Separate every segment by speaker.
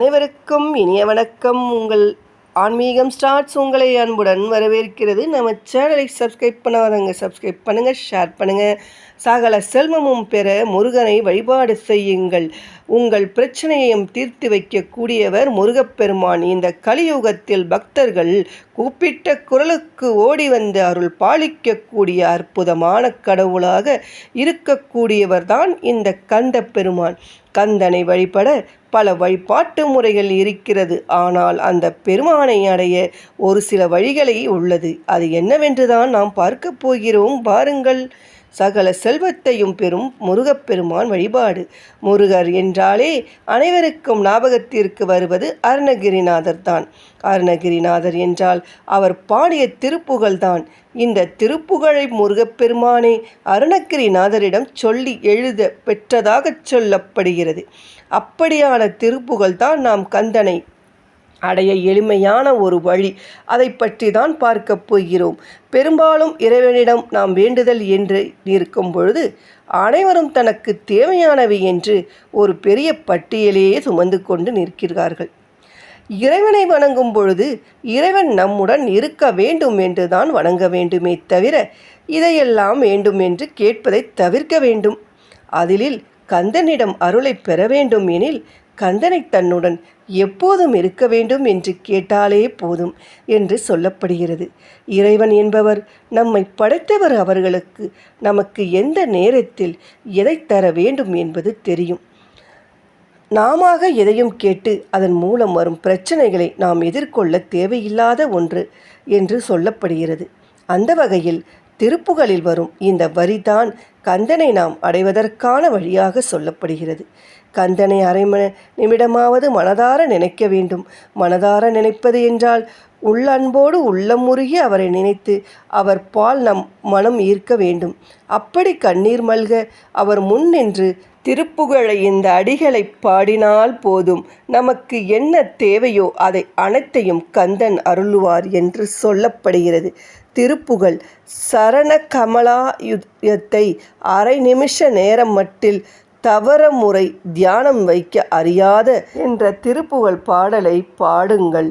Speaker 1: அனைவருக்கும் இனிய வணக்கம். உங்கள் ஆன்மீகம் ஸ்டார்ட்ஸ் உங்களை அன்புடன் வரவேற்கிறது. நம்ம சேனலை சப்ஸ்கிரைப் பண்ணாதவங்க சப்ஸ்கிரைப் பண்ணுங்கள் ஷேர் பண்ணுங்கள் சகல செல்வமும் பெற முருகனை வழிபாடு செய்யுங்கள். உங்கள் பிரச்சனையையும் தீர்த்து வைக்கக்கூடியவர் முருகப்பெருமான். இந்த கலியுகத்தில் பக்தர்கள் கூப்பிட்ட குரலுக்கு ஓடி வந்து அருள் பாலிக்கக்கூடிய அற்புதமான கடவுளாக இருக்கக்கூடியவர்தான் இந்த கந்த பெருமான். கந்தனை வழிபட பல வழிபாட்டு முறைகள் இருக்கிறது. ஆனால் அந்த பெருமானை அடைய ஒரு சில வழிகளை உள்ளது. அது என்னவென்றுதான் நாம் பார்க்க போகிறோம். பாருங்கள். சகல செல்வத்தையும் பெறும் முருகப்பெருமான் வழிபாடு. முருகர் என்றாலே அனைவருக்கும் ஞாபகத்திற்கு வருவது அருணகிரிநாதர் தான். அருணகிரிநாதர் என்றால் அவர் பாடிய திருப்புகழ்தான் இந்த திருப்புகழை முருகப்பெருமானே அருணகிரிநாதரிடம் சொல்லி எழுத பெற்றதாகச் சொல்லப்படுகிறது. அப்படியான திருப்புகழ்தான் நாம் கந்தனை அடைய எளிமையான ஒரு வழி. அதை பற்றி தான் பார்க்கப் போகிறோம். பெரும்பாலும் இறைவனிடம் நாம் வேண்டுதல் என்று இருக்கும் பொழுது அனைவரும் தனக்கு தேவையானவை என்று ஒரு பெரிய பட்டியலையே சுமந்து கொண்டு நிற்கிறார்கள். இறைவனை வணங்கும் பொழுது இறைவன் நம்முடன் இருக்க வேண்டும் என்று தான் வணங்க வேண்டுமே தவிர இதையெல்லாம் வேண்டும் என்று கேட்பதை தவிர்க்க வேண்டும். அதிலில் கந்தனிடம் அருளை பெற வேண்டும் எனில் கந்தனை தன்னுடன் எப்போதும் இருக்க வேண்டும் என்று கேட்டாலே போதும் என்று சொல்லப்படுகிறது. இறைவன் என்பவர் நம்மை படைத்தவர் அவர்களுக்கு நமக்கு எந்த நேரத்தில் எதை தர வேண்டும் என்பது தெரியும். நாம எதையும் கேட்டு அதன் மூலம் வரும் பிரச்சனைகளை நாம் எதிர்கொள்ள தேவையில்லாத ஒன்று என்று சொல்லப்படுகிறது. அந்த வகையில் திருப்புகளில் வரும் இந்த வரிதான் கந்தனை நாம் அடைவதற்கான வழியாக சொல்லப்படுகிறது. கந்தனை அரை நிமிடமாவது மனதார நினைக்க வேண்டும். மனதார நினைப்பது என்றால் உள்ளன்போடு உள்ளம் முருகி அவரை நினைத்து அவர் பால் நம் மனம் ஈர்க்க வேண்டும். அப்படி கண்ணீர் மல்க அவர் முன் நின்று திருப்புகழை இந்த அடிகளை பாடினால் போதும். நமக்கு என்ன தேவையோ அதை அனைத்தையும் கந்தன் அருளுவார் என்று சொல்லப்படுகிறது. திருப்புகழ் சரண கமலாயுதத்தை அரை நிமிஷ நேரம் மட்டில் தவற முறை தியானம் வைக்க அறியாத என்ற திருப்புகழ் பாடலை பாடுங்கள்.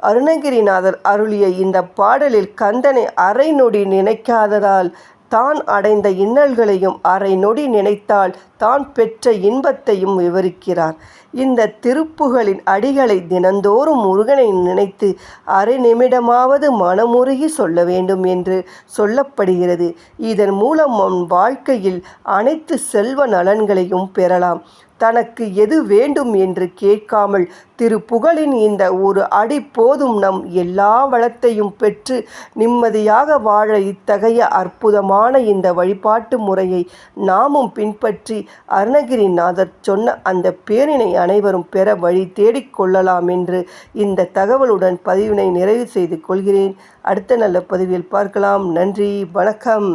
Speaker 1: அருணகிரிநாதர் அருளிய இந்த பாடலில் கந்தனை அரை நொடி நினைக்காததால் தான் அடைந்த இன்னல்களையும் அரை நொடி நினைத்தால் தான் பெற்ற இன்பத்தையும் விவரிக்கிறார். இந்த திருப்புகளின் அடிகளை தினந்தோறும் முருகனை நினைத்து அரை நிமிடமாவது மனமுருகி சொல்ல வேண்டும் என்று சொல்லப்படுகிறது. இதன் மூலம் அவன் வாழ்க்கையில் அனைத்து செல்வ நலன்களையும் பெறலாம். தனக்கு எது வேண்டும் என்று கேட்காமல் திரு புகழின் இந்த ஒரு அடி போதும் நம் எல்லா வளத்தையும் பெற்று நிம்மதியாக வாழ இத்தகைய அற்புதமான இந்த வழிபாட்டு முறையை நாமும் பின்பற்றி அருணகிரிநாதர் சொன்ன அந்த பேரினை அனைவரும் பெற வழி தேடிக் கொள்ளலாம் என்று இந்த தகவலுடன் பதிவினை நிறைவு செய்து கொள்கிறேன். அடுத்த நல்ல பதிவில் பார்க்கலாம். நன்றி. வணக்கம்.